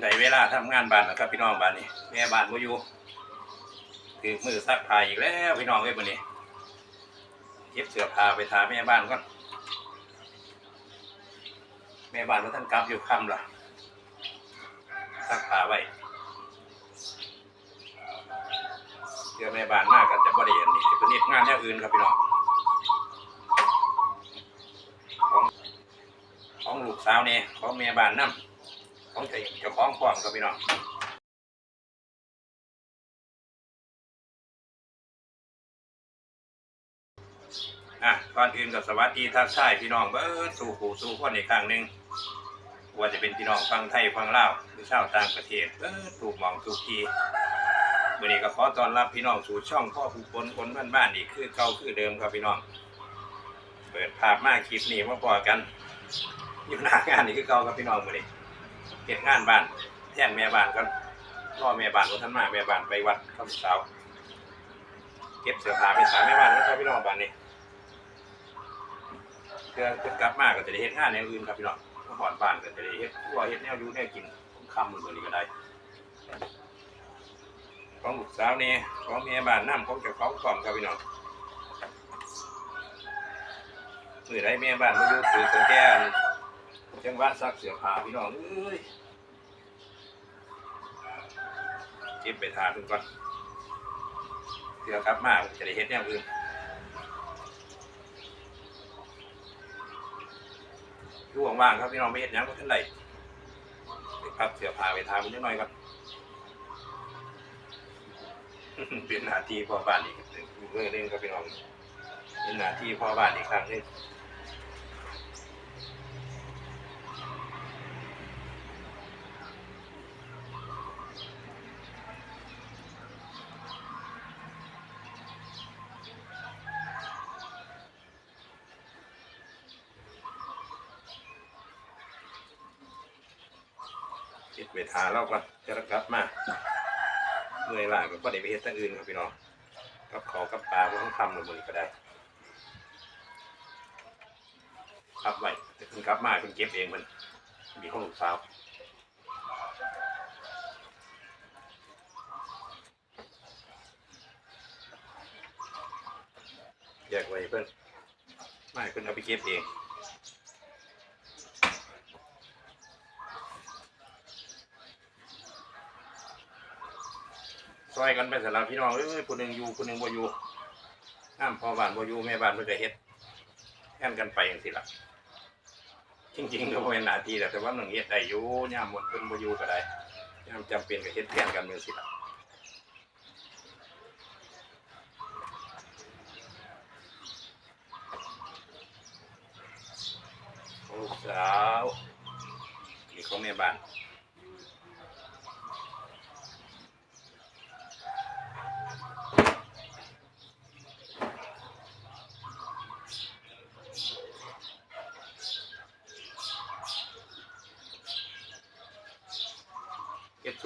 ได้เวลาทำงานบ้านแล้วครับพี่น้องบ้านนี้แม่บ้านบ่อยู่ถือมือซักผ้าอีกแล้วพี่น้องเอ้ยมื้อนี้เก็บเสื้อผ้าไปทาแม่บ้านก่อนแม่บ้านว่าท่านกลับอยู่ค่ำล่ะซักผ้าไว้เดี๋ยวแม่บ้านมากก็จะบ่ได้เห็นนี่เพิ่นเฮ็ดงานแนวอื่นครับพี่น้องของของลูกสาวนี่ของแม่บ้านนำ ของเจ้าของความครับพี่น้องอะก่อนอื่นก็สวัสดีทักทายพี่น้องเบิร์ดสู่ผู้สู่คนอีกครั้งหนึ่งว่าจะเป็นพี่น้องฟังไทยฟังลาวหรือชาวต่างประเทศเบิร์ดถูกมองถูกทีวันนี้ก็ขอต้อนรับพี่น้องสู่ช่องพ่อผู้คนคนบ้านบ้านอีกคือเก่าคือเดิมครับพี่น้อง เปิดภาพมาคลิปนี้มาพอกันอยู่หน้างานนี่คือเก่าครับพี่น้องวันนี้ เก็บงานบ้านแท่นแม่บ้านก่อนรอแม่บ้านรถท่านมาแม่บ้านไปวัดข้าวเช้าเก็บเสื้อผ้าไปสายแม่บ้านแล้วครับพี่น้องบ้านนี้เพื่อเพิ่นกลับมาก็จะได้เฮ็ดงานแนวอื่นครับพี่น้องมาหอนบ้านก็จะได้เฮ็ดครัวเฮ็ดแนวอยู่แนวกินผมคำมือตัวนี้ก็ได้ของลูกสาวนี่ของแม่บ้านน้ำของเจ้าของก่อนครับพี่น้องมือไรแม่บ้านมาอยู่ถือตัวแก้น จังหวะซักเสื้อผ้าพี่น้องเอ้ยเก็บไปทาเพิ่นก่อนเสื้อกลับมาจะได้เฮ็ดแนวอื่นอยู่ว่างๆครับพี่น้องไม่เฮ็ดหยังก็ทันไรไปพับเสื้อผ้าไปทาเพิ่นจักหน่อยครับเป็นหน้าที่พ่อบ้านอีกเรื่องนึงครับพี่น้องเป็นหน้าที่พ่อบ้านอีกครั้งหนึง ปิดเวทาเราก่อนจะกลับมาเมื่อยล้าก็บ่ได้ไปเฮ็ดตั้งอื่นครับพี่น้องกับขอกับปลาพวกต้องทำหมดมือก็ได้ครับไว้แต่คุณกลับมาคุณเก็บเองมันมีของลูกสาวแยกไว้เพื่อนไม่เพื่อนเอาไปเก็บเอง ซอยกันไปสำหรับพี่น้องเอ้ยคนหนึ่งอยู่คนหนึ่งบ่อยู่น้ำพอบ้านบ่อยู่แม่บ้านเพิ่นก็เฮ็ดแค่นกันไปอย่างสิล่ะจริงๆก็บ่เป็นหน้าที่แหละแต่ว่าหนึ่งเฮ็ดได้อยู่ย่ามหมดเพิ่นบ่อยู่ก็ได้ย่ามจำเป็นก็เฮ็ดแทนกันจังสิล่ะลูกสาวนี่ของแม่บ้าน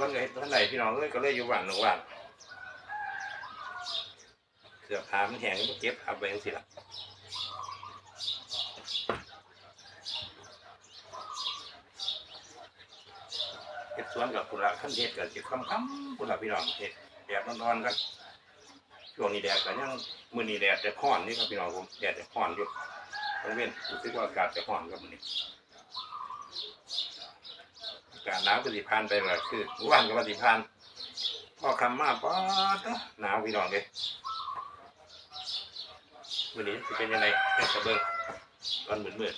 วนกับเห็ดท่านไหนพี่น้องเอ้ยก็เลยอยู่บ้านหนึ่งว่านเสื้อผ้ามันแห้งก็เก็บเอาไปจังสิละเก็บสวนกับคุณละขั้นเทศกับเก็บคำคำๆคุณละพี่น้องเห็ดแดดนอนๆกันช่วงนี้แดดก็ยังมือนี้แดดจะร้อนนี่ครับพี่น้องผมแดดจะร้อนอยู่ตอนเว้นรู้สึกว่าอากาศจะร้อนครับมือนี้ กาศหนาวก็สิพานไปเลยคือคือวานก็ว่าสิพานพอคำมาป๊อดหนาวพี่น้องเลยวันนี้จะเป็นยังไงแค่กระเบื้องตอนมืดมืด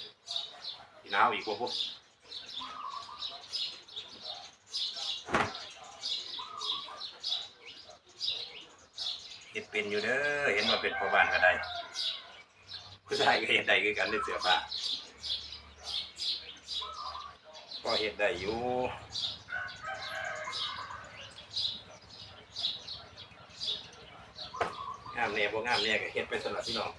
ๆหนาวอีกว่าพวกเห็ดเป็นอยู่เด้อเห็นว่าเป็นพ่อบ้านก็ได้ผู้ชายก็เห็นได้คือกันในเสื้อผ้า ก็เห็ดได้อยู่งามเนี่ยบ่งามเนี่ยก็เห็ดไปสำหรับพี่น้อง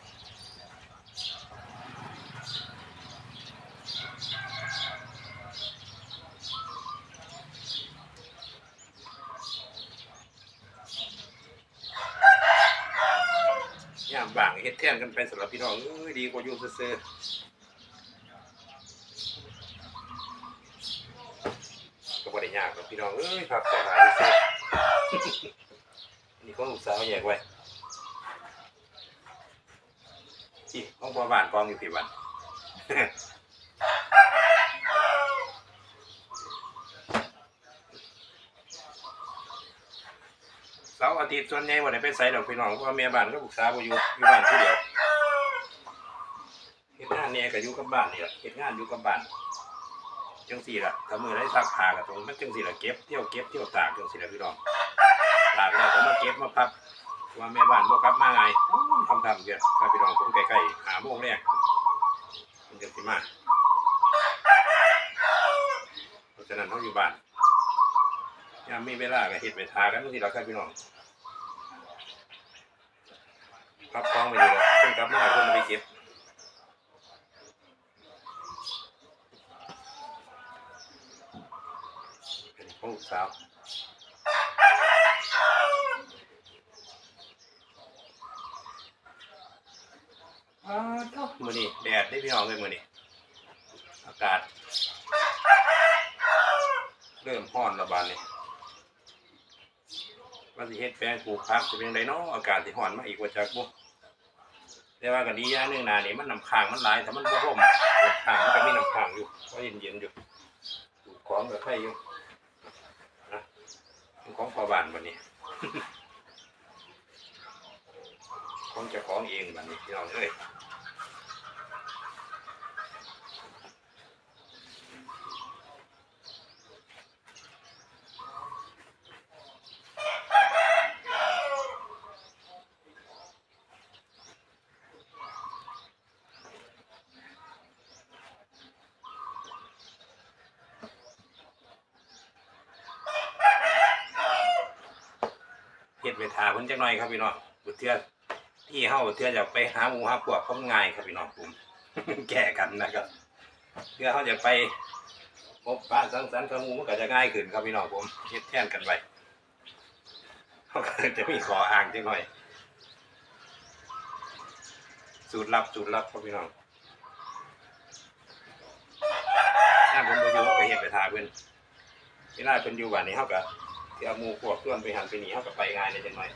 ยามบางเฮ็ดแท่นกันไปสำหรับพี่น้องเอ้ยดีกว่าอยู่ซื่อๆ ก็บ่ได้ ยากกับพี่น้องเอ้ยครับแต่หาที่สุดนี่ของลูกสาวแยกไว้ที่ของพ่อบ้านกองอยู่ที่บ้านเสาร์อาทิตย์ส่วนใหญ่วันไหนไปใส่ดอกพี่น้องเพราะว่าแม่บ้านก็ลูกสาวบ่อยู่อยู่บ้านผู้เดียวเฮ็ดงานเนี่ยก็อยู่กับบ้านเนี่แหละเฮ็ดงานอยู่กับบ้าน จังสี่ละถ้ามือได้ซักผ้าก็ตรงมันจังสี่ละเก็บเที่ยวเก็บเที่ยวตากจังสี่ละพี่น้องตากแล้วก็มาเก็บมาพับว่าแม่บ้านบ่กลับมาไงทำทำเกินครับพี่น้องผมใกล้ๆหาโมงแรกมันจะสิมาเพราะฉะนั้นเขาอยู่บ้านยามมีเวลาก็เฮ็ดไปทากันจังซี่ล่ะครับพี่น้องพับกล้องไปอยู่แล้วเพิ่งกลับมาเพิ่งมาไปเก็บเป็น ของลูกสาวอ้าวเจ้ามือนี่แดดได้พี่น้องเลยมือนี่อากาศ เริ่มร้อนระบาดนี่ว่าสิเฮ็ดแปลงปลูกผักจะเป็นไดเนาะอากาศที่ร้อนมาอีกว่าจากบ่แต่ว่าก็ดีอย่างหนึงนานี่มันน้ำค้างมันหลายแต่มันบ่ร่มน้ำค้างมันก็มีน้ำค้างอยู่ก็เย็นเย็นๆอยู่ดูดของกับไข่อยู่นะ ของพอบ้านวันนี้ของเจ้าของเองบันนี้พี่น้องเอ้ย เฮ็ดไปทาเพิ่นจักหน่อยครับพี่น้องบุเทื่อที่เฮาบุเทื่ออยากไปหาหมูหาพวกเขาง่ายครับพี่น้องผม แก้กันนะครับเพื่อเขาจะไปพบปะสังสรรค์กับหมูมันก็จะง่ายขึ้นครับพี่น้องผมเฮ็ดแทนกันไปเขาก็จะมีขออ่างจักหน่อย สูตรลับสูตรลับครับพี่น้องถ้าผมบ่อยู่เขาก็เฮ็ดไปทาเพิ่นเวลาเพิ่นอยู่บ้านนี้เฮาก็ เอาหมู่พวกส่วนไปหันไปหนีเฮากับไปง่ายเลยจังหน่อย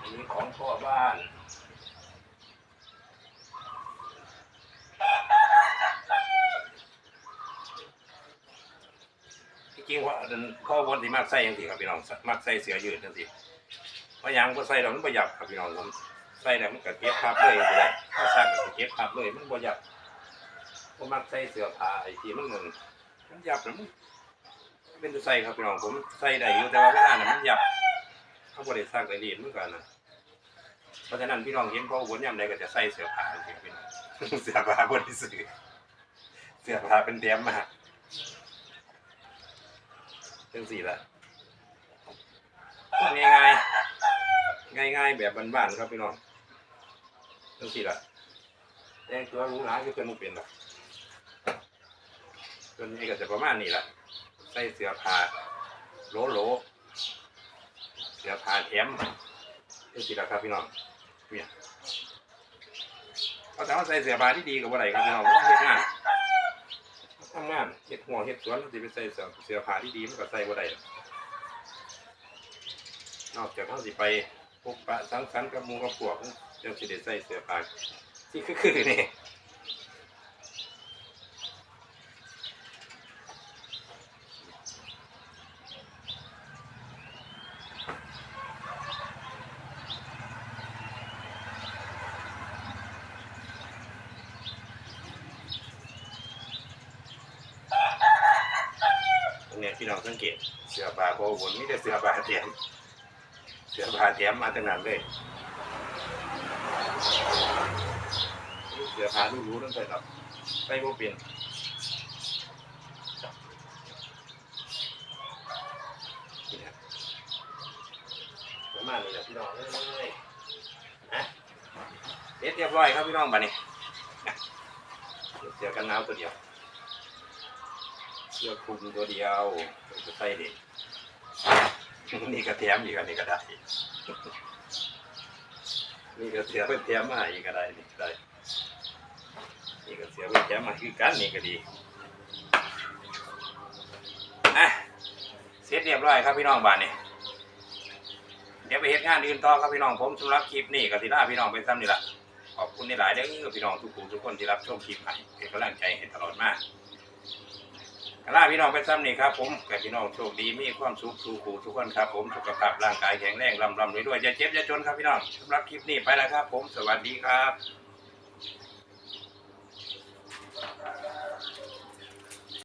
อันนี้ของพ่อบ้าน ที่จริง ว่าอันพ่อวันที่มักใส่ยังสิครับพี่น้องมักใส่เสือยืดจังสิเพราะยังบ่ใส่แล้วมันบ่หยับครับพี่น้องผมใส่แล้วมันก็เก็บภาพเลยบ่ได้ถ้าสร้างก็เก็บภาพเลยมันบ่หยับผมมักใส่เสือผ้าไอ้ที่มันเงินมันหยับแล้วมันเป็นตัวใส่ครับพี่น้องผมใส่ได้อยู่แต่ว่าเวลาน่ะมันหยับเขาบ่ได้ซักได้ดีเหมือนกันนะเพราะฉะนั้นพี่น้องเห็นพ่อวนยามใดก็จะใส่เสือผ้าจังซี่พี่น้องเสือผ้าบ่ได้ซื้อเสือผ้าเป็นเตรียมมา จังสี่ละง่ายง่ายๆง่ายๆแบบบ้านๆครับพี่น้องจังสี่ละแต่งตัวหรู้หลาคือเพื่อนมุเป็นหรอกส่วนนี้ก็จะประมาณนี้แหละใส่เสื้อผ้าโหลโหลเสื้อผ้าแถมจังสี่ละครับพี่น้องเนี่ยเอาแต่ว่าใส่เสื้อผ้าที่ดีกับอะไรครับพี่น้องเพราะว่าเฮ็ดงาน ทำงานเห็ดหัวเห็ดสวนเราสิไปใส่เสื้อผ้าที่ดีมันก็ใส่บ่ได้นอกจากเขาสิไปพบปะสังสรรค์กับมูกับพวกจังสิได้ใส่เสื้อผ้าที่คือๆนี่ตรงเนี้ยพี่น้ องสังเกต เสื้อผ้าโบวนมีแต่เสื้อผ้าเตียมเสื้อผ้าเตียมมาตั้งนานเลยเสือผาดูรู้ตั้งแต่ครับไปบ่เปลี่ยนมาณนี้แหละพี่น้องเอ้ยนะเด็ดเรียบร้อยครับพี่น้องบัดนี้เดี๋ยวเสือกันหนาวตัวเดียว เสื้อคุมตัวเดียวจะใส่เด็กนี่ก็แถมอีกอันนี้ก็ได้ นี่ก็เสียไปแถมมาอีกก็ได้นี่ก็ได้ นี่ก็เสียไปแถมมาคือกันนี่ก็ดีอะเสร็จเรียบร้อยครับพี่น้องบ้านนี่เดี๋ยวไปเฮ็ดงานอื่นต่อครับพี่น้องผมสำหรับคลิปนี้ก็สิลาพี่น้องไปซ้ำนี่ละขอบคุณในหลายๆเด้อพี่น้องทุกคนทุกคนที่รับชมคลิปให้เป็นกำลังใจให้ตลอดมาก ลาพี่น้องไปซ้ำนี่ครับผมกับพี่น้องโชคดีมีความสุขสู่ขู่ทุกคนครับผมสุขภาพร่างกายแข็งแรงร่ำรำรวยด้วยอย่าเจ็บอย่าจนครับพี่น้องสำหรับคลิปนี้ไปแล้วครับ ผมสวัสดีครับ